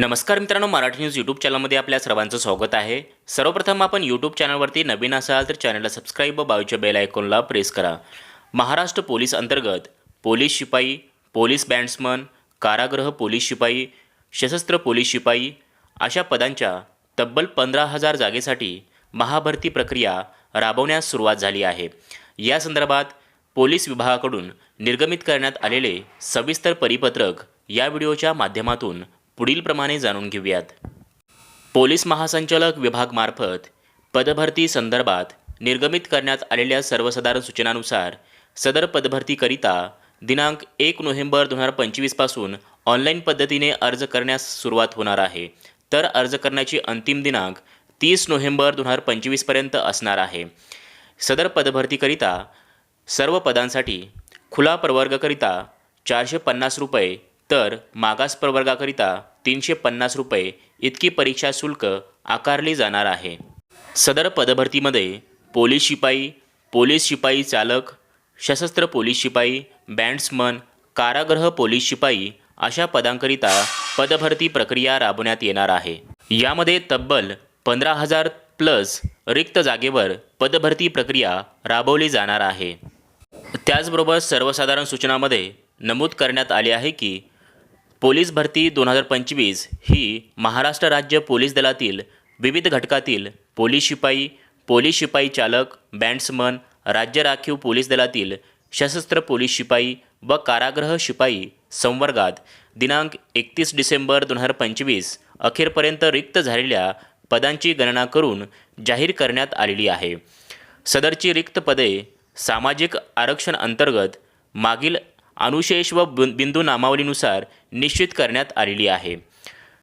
नमस्कार मित्रांनो Marathi news YouTube चॅनलमध्ये आपल्या सर्वांचं स्वागत आहे. सर्वप्रथम आपण यूट्यूब चॅनलवरती नवीन असाल तर चॅनलला सबस्क्राईब व बाजूच्या बेल आयकॉनला प्रेस करा. महाराष्ट्र पोलीस अंतर्गत पोलीस शिपाई पोलीस बँड्समन कारागृह पोलीस शिपाई सशस्त्र पोलीस शिपाई अशा पदांच्या तब्बल पंधरा हजार जागेसाठी महाभरती प्रक्रिया राबवण्यास सुरुवात झाली आहे. या संदर्भात पोलीस विभागाकडून निर्गमित करण्यात आलेले सविस्तर परिपत्रक या व्हिडिओच्या माध्यमातून पुढीलप्रमाणे जाणून घेऊयात. पोलीस महासंचालक विभागमार्फत पदभरती संदर्भात निर्गमित करण्यात आलेल्या सर्वसाधारण सूचनानुसार सदर पदभरतीकरिता दिनांक एक नोव्हेंबर दोन हजार पंचवीसपासून ऑनलाईन पद्धतीने अर्ज करण्यास सुरुवात होणार आहे. तर अर्ज करण्याची अंतिम दिनांक तीस नोव्हेंबर दोन हजार पंचवीसपर्यंत असणार आहे. सदर पदभरतीकरिता सर्व पदांसाठी खुला प्रवर्गाकरिता चारशे पन्नास रुपये तर मागास प्रवर्गाकरिता तीनशे पन्नास रुपये इतकी परीक्षा शुल्क आकारली जाणार आहे. सदर पदभरतीमध्ये पोलीस शिपाई पोलीस शिपाई चालक सशस्त्र पोलीस शिपाई बँड्समन कारागृह पोलीस शिपाई अशा पदांकरिता पदभरती प्रक्रिया राबवण्यात येणार आहे. यामध्ये तब्बल पंधरा हजार प्लस रिक्त जागेवर पदभरती प्रक्रिया राबवली जाणार आहे. त्याचबरोबर सर्वसाधारण सूचनामध्ये नमूद करण्यात आले आहे की पोलीस भरती दोन हजार पंचवीस ही महाराष्ट्र राज्य पोलीस दलातील विविध घटकातील पोलीस शिपाई पोलीस शिपाई चालक बँड्समन राज्य राखीव पोलीस दलातील सशस्त्र पोलीस शिपाई व कारागृह शिपाई संवर्गात दिनांक एकतीस डिसेंबर दोन हजार पंचवीस अखेरपर्यंत रिक्त झालेल्या पदांची गणना करून जाहीर करण्यात आलेली आहे. सदरची रिक्त पदे सामाजिक आरक्षण अंतर्गत मागील अनुशेष व बिंदू नामावलीनुसार निश्चित करण्यात आलेली आहे.